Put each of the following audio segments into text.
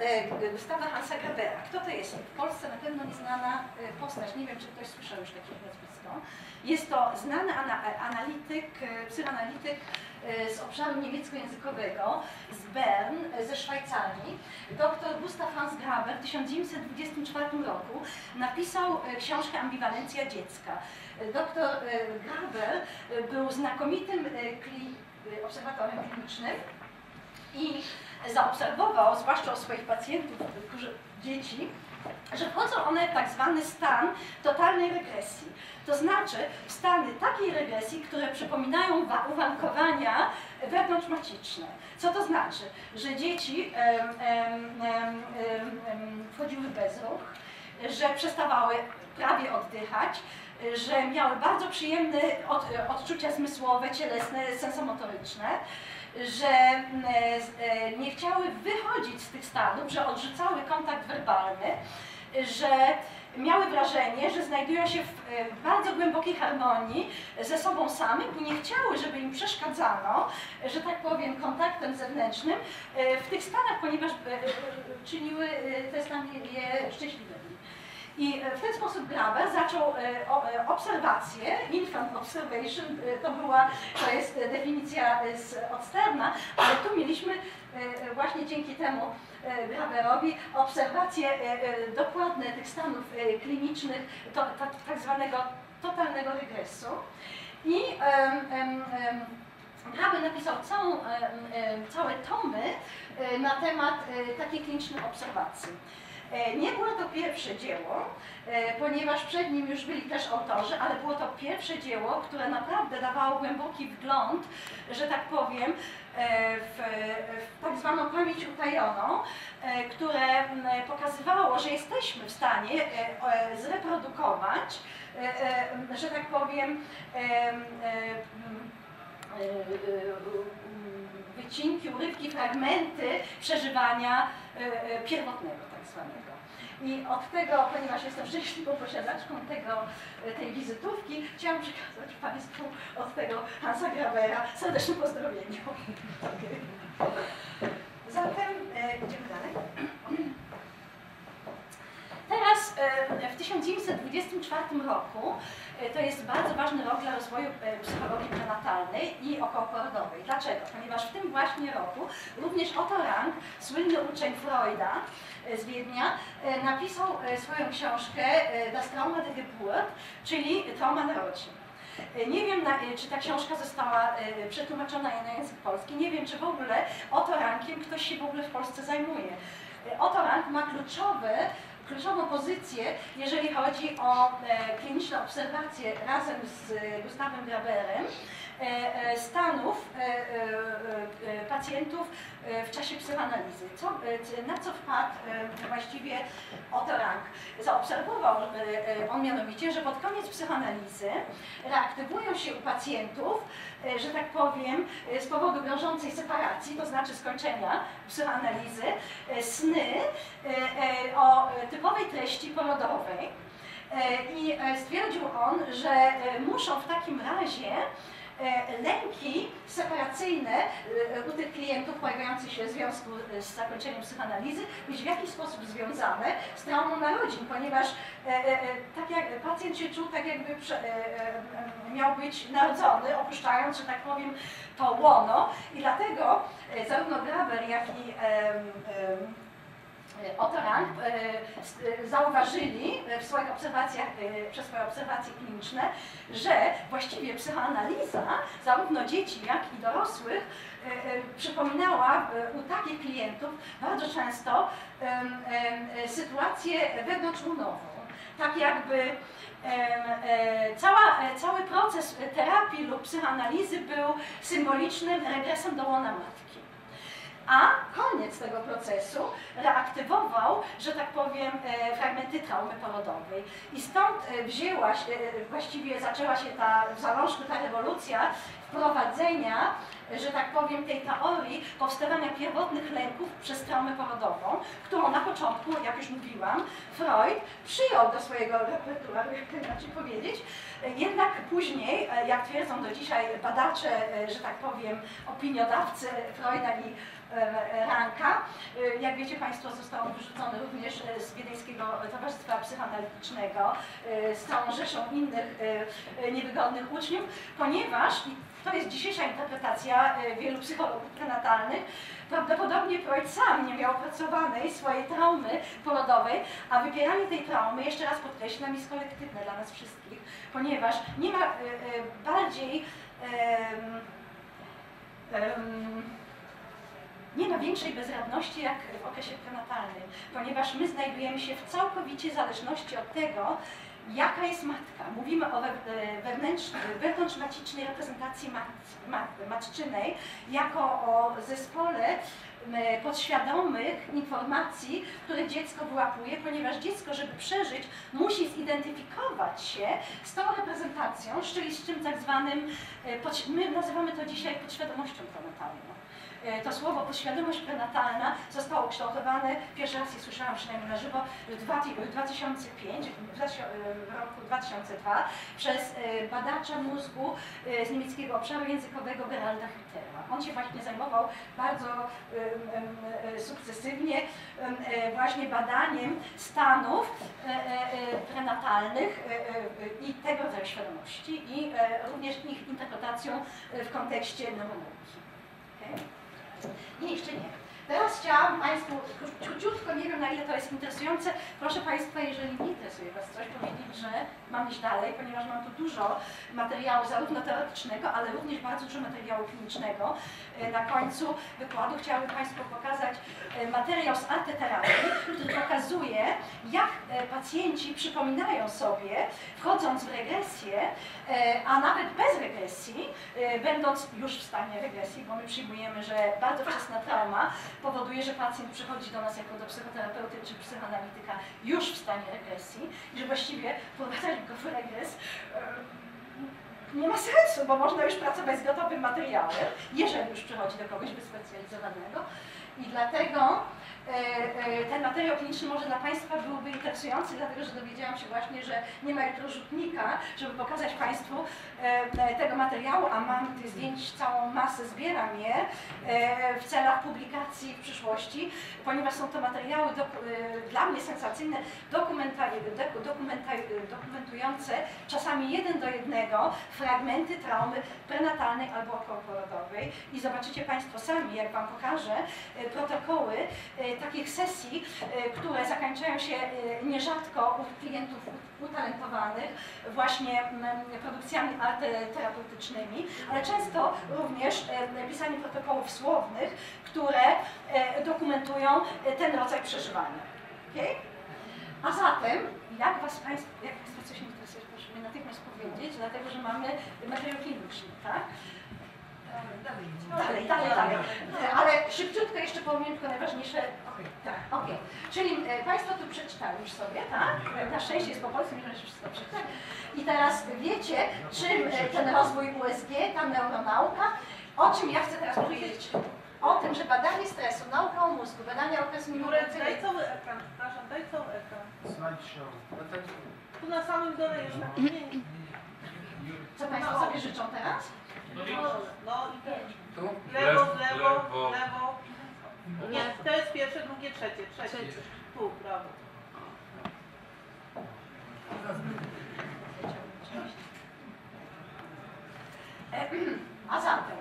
e, Gustawa Hansa Grabera. Kto to jest? W Polsce na pewno nieznana e, postać. Nie wiem, czy ktoś słyszał już takie nazwisko. Jest to znany ana analityk, e, psychoanalityk e, z obszaru niemieckojęzykowego, z Bern, e, ze Szwajcarii. Dr Gustav Hans Graber w 1924 roku napisał e, książkę Ambiwalencja dziecka. E, Dr e, Graber e, był znakomitym e, e, obserwatorem klinicznym i zaobserwował, zwłaszcza u swoich pacjentów, którzy, dzieci, że wchodzą one w tak zwany stan totalnej regresji. To znaczy w stany takiej regresji, które przypominają wa- uwarunkowania wewnątrzmaciczne. Co to znaczy? Że dzieci em, em, em, wchodziły w bezruch, że przestawały prawie oddychać, że miały bardzo przyjemne od, odczucia zmysłowe, cielesne, sensomotoryczne, że mm, e, e, nie chciały wychodzić z tych stanów, że odrzucały kontakt werbalny, że miały wrażenie, że znajdują się w e, bardzo głębokiej harmonii ze sobą samym i nie chciały, żeby im przeszkadzano, że tak powiem, kontaktem zewnętrznym w tych stanach, ponieważ czyniły te stany je szczęśliwymi. I w ten sposób Graber zaczął e, e, obserwację, infant observation, e, to była, to jest definicja z od Sterna, ale tu mieliśmy właśnie dzięki temu Graberowi obserwacje dokładne tych stanów klinicznych, to, to, tak zwanego totalnego regresu. I Graber napisał całą, całe tomy na temat takiej klinicznej obserwacji. E, Nie było to pierwsze dzieło, e, ponieważ przed nim już byli też autorzy, ale było to pierwsze dzieło, które naprawdę dawało głęboki wgląd, że tak powiem, e, w, w tak zwaną pamięć utajoną, które pokazywało, że jesteśmy w stanie zreprodukować, że tak powiem, wycinki, urywki, fragmenty przeżywania e, e, pierwotnego tak zwanego. I od tego, ponieważ jestem szczęśliwą posiadaczką tego, e, tej wizytówki, chciałam przekazać Państwu od tego Hansa Grabera serdeczne pozdrowienia. Zatem e, idziemy dalej. Teraz w 1924 roku e, to jest bardzo ważny rok dla rozwoju e, psychologii prenatalnej i okołoporodowej. Dlaczego? Ponieważ w tym właśnie roku również Otto Rank, słynny uczeń Freuda e, z Wiednia, napisał swoją książkę Das Trauma der Geburt, czyli Trauma narodzin. Nie wiem, czy ta książka została przetłumaczona na język polski. Nie wiem, czy w ogóle Otto Rankiem ktoś się w ogóle w Polsce zajmuje. Otto Rank ma kluczowe kluczową pozycję, jeżeli chodzi o e, kliniczne obserwacje razem z e, Gustawem Graberem e, stanów pacjentów w czasie psychoanalizy. Co, na co wpadł właściwie Otto Rank? Zaobserwował on mianowicie, że pod koniec psychoanalizy reaktywują się u pacjentów, że tak powiem, z powodu grożącej separacji, to znaczy skończenia psychoanalizy, sny o e, typowej treści porodowej. E, I e, stwierdził on, że e, muszą w takim razie lęki separacyjne u tych klientów pojawiających się w związku z zakończeniem psychoanalizy być w jakiś sposób związane z traumą narodzin, ponieważ tak jak pacjent się czuł tak jakby miał być narodzony, opuszczając, że tak powiem, to łono i dlatego zarówno Graber, jak i em, Otto Rank e, e, zauważyli e, w swoich obserwacjach, e, przez swoje obserwacje kliniczne, że właściwie psychoanaliza zarówno dzieci, jak i dorosłych e, e, przypominała e, u takich klientów bardzo często e, sytuację wewnątrzunową. Tak jakby e, cała, e, cały proces terapii lub psychoanalizy był symbolicznym regresem do łona matki. A koniec tego procesu reaktywował, że tak powiem, e, fragmenty traumy porodowej. I stąd e, wzięła się, e, właściwie zaczęła się ta w zalążku ta rewolucja wprowadzenia, że tak powiem, tej teorii powstawania pierwotnych lęków przez traumę porodową, którą na początku, jak już mówiłam, Freud przyjął do swojego repertuaru, jak inaczej powiedzieć, jednak później, jak twierdzą do dzisiaj badacze, że tak powiem, opiniodawcy Freuda i Ranka, Y, Jak wiecie Państwo, został on wyrzucony również z Wiedeńskiego Towarzystwa Psychoanalitycznego z całą rzeszą innych niewygodnych uczniów, ponieważ, i to jest dzisiejsza interpretacja wielu psychologów prenatalnych, prawdopodobnie Freud sam nie miał opracowanej swojej traumy porodowej, a wypieranie tej traumy, jeszcze raz podkreślam, jest kolektywne dla nas wszystkich, ponieważ nie ma bardziej em, em, nie ma większej bezradności jak w okresie prenatalnym, ponieważ my znajdujemy się w całkowicie zależności od tego, jaka jest matka. Mówimy o e, wewnątrzmacicznej reprezentacji mat, mat, matczynej jako o zespole podświadomych informacji, które dziecko wyłapuje, ponieważ dziecko, żeby przeżyć, musi zidentyfikować się z tą reprezentacją, czyli z czym tak zwanym, e, my nazywamy to dzisiaj podświadomością prenatalną. E, To słowo podświadomość prenatalna zostało kształtowane, pierwszy raz je słyszałam przynajmniej na żywo, w dwa- w 2005, w roku 2002 przez e, badacza mózgu e, z niemieckiego obszaru językowego Geralda Hüttera. On się właśnie zajmował bardzo sukcesywnie właśnie badaniem stanów prenatalnych i tego rodzaju świadomości i również ich interpretacją w kontekście neuronauki. Okay? Chciałam Państwu kró- króciutko, nie wiem na ile to jest interesujące, proszę Państwa, jeżeli nie interesuje Was coś, powiedzieć, że mam iść dalej, ponieważ mam tu dużo materiału zarówno teoretycznego, ale również bardzo dużo materiału klinicznego. E, Na końcu wykładu chciałabym Państwu pokazać e, materiał z arteterapii, który pokazuje, jak e, pacjenci przypominają sobie, wchodząc w regresję, a nawet bez regresji, e, będąc już w stanie regresji, bo my przyjmujemy, że bardzo wczesna trauma powoduje, że pacjent przychodzi do nas jako do psychoterapeuty czy psychoanalityka już w stanie regresji i że właściwie wprowadzać go w regres e, nie ma sensu, bo można już pracować z gotowym materiałem, jeżeli już przychodzi do kogoś wyspecjalizowanego. I dlatego ten materiał kliniczny może dla Państwa byłby interesujący, dlatego że dowiedziałam się właśnie, że nie ma elektrorzutnika, żeby pokazać Państwu e, e, tego materiału, a mam tych zdjęć całą masę, zbieram je e, w celach publikacji w przyszłości, ponieważ są to materiały e, dla mnie sensacyjne, dokumentujące czasami jeden do jednego fragmenty traumy prenatalnej albo okołoporodowej. I zobaczycie Państwo sami, jak Wam pokażę, e, protokoły e, takich sesji, e, które zakończają się e, nierzadko u klientów utalentowanych właśnie mm, produkcjami arteterapeutycznymi, ale często również e, pisaniem protokołów słownych, które e, dokumentują e, ten rodzaj przeżywania. Okay? A zatem, jak Was Państwo, jak Państwa coś interesuje, proszę mi natychmiast powiedzieć, dlatego że mamy materiał kliniczny, tak? Dalej, dalej, dalej. Ale szybciutko jeszcze powiem tylko najważniejsze. Tak, okej. Czyli e, Państwo tu przeczytali już sobie, tak? E, Na szczęście jest po polsku, możesz wszystko przeczytać. I teraz wiecie, czym e, ten rozwój USG, ta neuronauka, o czym ja chcę teraz powiedzieć. O tym, że badanie stresu, nauka o mózgu, badanie okresu minującego daj cały ekran, przepraszam, daj cały ekran. Slideshow. Tu na samym dole jest. Co Państwo sobie życzą teraz? No, no i tak. Tu? Lewo, w lewo, lewo. w lewo. Nie, to jest pierwsze, drugie, trzecie. Trzecie. Tu, brawo. A zatem,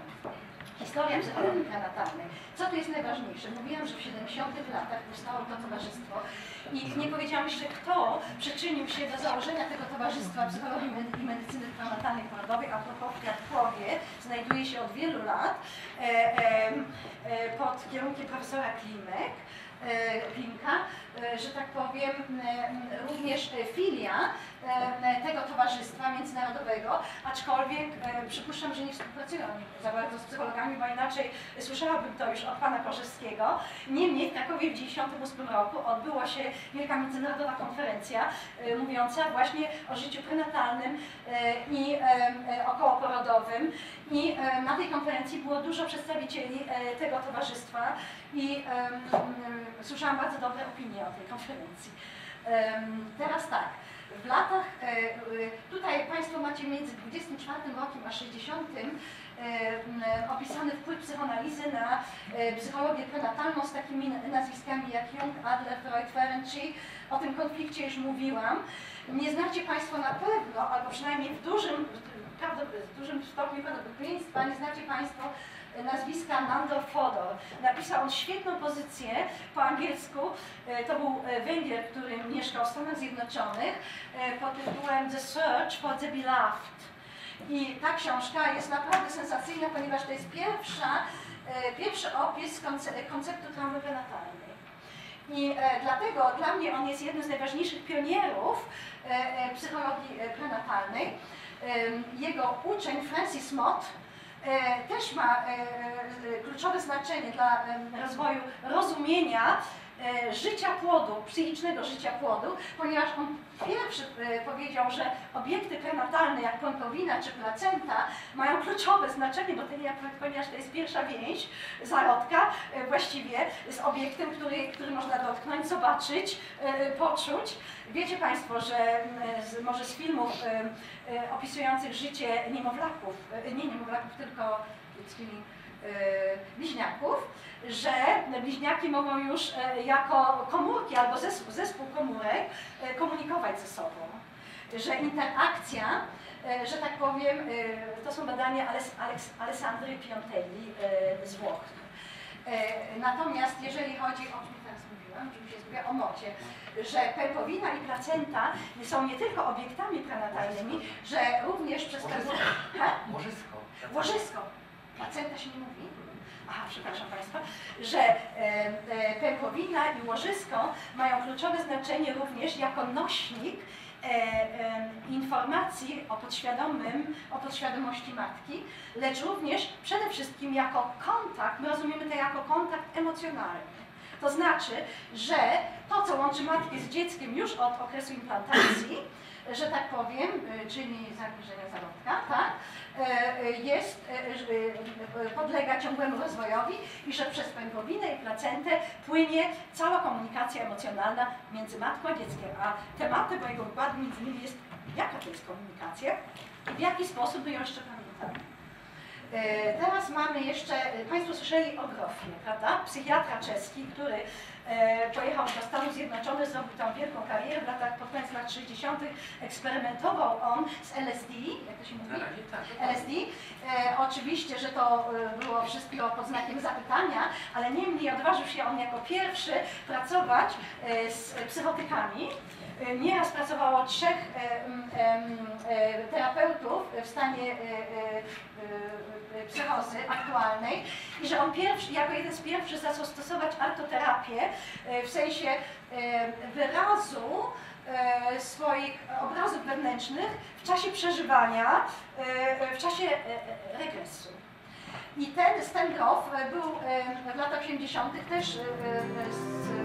historia psychologii prenatalnej. Co tu jest najważniejsze? Mówiłam, że w 70 latach powstało to towarzystwo i nie powiedziałam jeszcze, kto przyczynił się do założenia tego Towarzystwa Psychologii i Medycyny Prenatalnej Porodowej, a propos w znajduje się od wielu lat e, e, e, pod kierunkiem profesora Klimek. E, Klimka, e, że tak powiem, e, również e, filia e, tego towarzystwa międzynarodowego, aczkolwiek przypuszczam, że nie współpracują oni za bardzo z psychologami, bo inaczej słyszałabym to już od pana Korzewskiego. Niemniej w Krakowie w 1998 roku odbyła się wielka międzynarodowa konferencja mówiąca właśnie o życiu prenatalnym i e, okołoporodowym i na tej konferencji było dużo przedstawicieli e, tego towarzystwa i słyszałam bardzo dobre opinie o tej konferencji. Teraz tak, w latach, e, e, tutaj Państwo macie między 24 rokiem a 60 e, opisany wpływ psychoanalizy na psychologię prenatalną z takimi nazwiskami jak Jung, Adler, Freud, Ferenczi. O tym konflikcie już mówiłam. Nie znacie Państwo na pewno, albo przynajmniej w dużym, w dużym stopniu prawdopodobieństwa, nie znacie Państwo nazwiska Nandor Fodor. Napisał on świetną pozycję po angielsku. E, To był e, Węgier, który mieszkał w Stanach Zjednoczonych e, pod tytułem The Search for the Beloved. I ta książka jest naprawdę sensacyjna, ponieważ to jest pierwsza, pierwszy opis konce- konceptu traumy prenatalnej. I dlatego dla mnie on jest jednym z najważniejszych pionierów psychologii prenatalnej. Jego uczeń Francis Mott też ma e, e, kluczowe znaczenie dla e, rozwoju rozumienia e, życia płodu, psychicznego życia płodu, ponieważ on pierwszy e, powiedział, że obiekty prenatalne jak pąpowina czy placenta mają kluczowe znaczenie, bo ten, ponieważ to jest pierwsza więź zarodka e, właściwie z obiektem, który, który można dotknąć, zobaczyć, e, poczuć. Wiecie Państwo, że z, może z filmów e, e, opisujących życie niemowlaków, e, nie niemowlaków, tylko e, bliźniaków, że bliźniaki mogą już e, jako komórki albo zespół, zespół komórek e, komunikować ze sobą. Że interakcja, e, że tak powiem, to są badania Ales- Alessandry Piontelli e, z Włoch. Natomiast jeżeli chodzi o o mocie, że pępowina i placenta są nie tylko obiektami prenatalnymi, że również przez Łożysko. Ha? Łożysko. Łożysko. Placenta się nie mówi? Aha, przepraszam Państwa, że e, e, pępowina i łożysko mają kluczowe znaczenie również jako nośnik e, informacji o podświadomym, o podświadomości matki, lecz również przede wszystkim jako kontakt, my rozumiemy to jako kontakt emocjonalny. To znaczy, że to, co łączy matkę z dzieckiem już od okresu implantacji, że tak powiem, y, czyli zagrożenia zarodka, tak, e, e, jest, podlega ciągłemu rozwojowi i że przez pępowinę i placentę płynie cała komunikacja emocjonalna między matką a dzieckiem. A tematem mojego wykładu między innymi jest, jaka to jest komunikacja i w jaki sposób my ją jeszcze pamiętamy. E, Teraz mamy jeszcze, e, Państwo słyszeli o Grofie, prawda? Psychiatra czeski, który e, pojechał do Stanów Zjednoczonych, zrobił tam wielką karierę w latach, pod koniec lat 60. eksperymentował on z LSD, jak to się mówi? Tak. LSD. Oczywiście, że to było wszystko pod znakiem zapytania, ale niemniej odważył się on jako pierwszy pracować z psychotykami. E, Nieraz pracowało trzech e, e, terapeutów w stanie psychozy aktualnej i że on pierwszy, jako jeden z pierwszych zaczął stosować artoterapię w sensie wyrazu swoich obrazów wewnętrznych w czasie przeżywania, w czasie regresu. I ten Stengroff był w latach 80. też z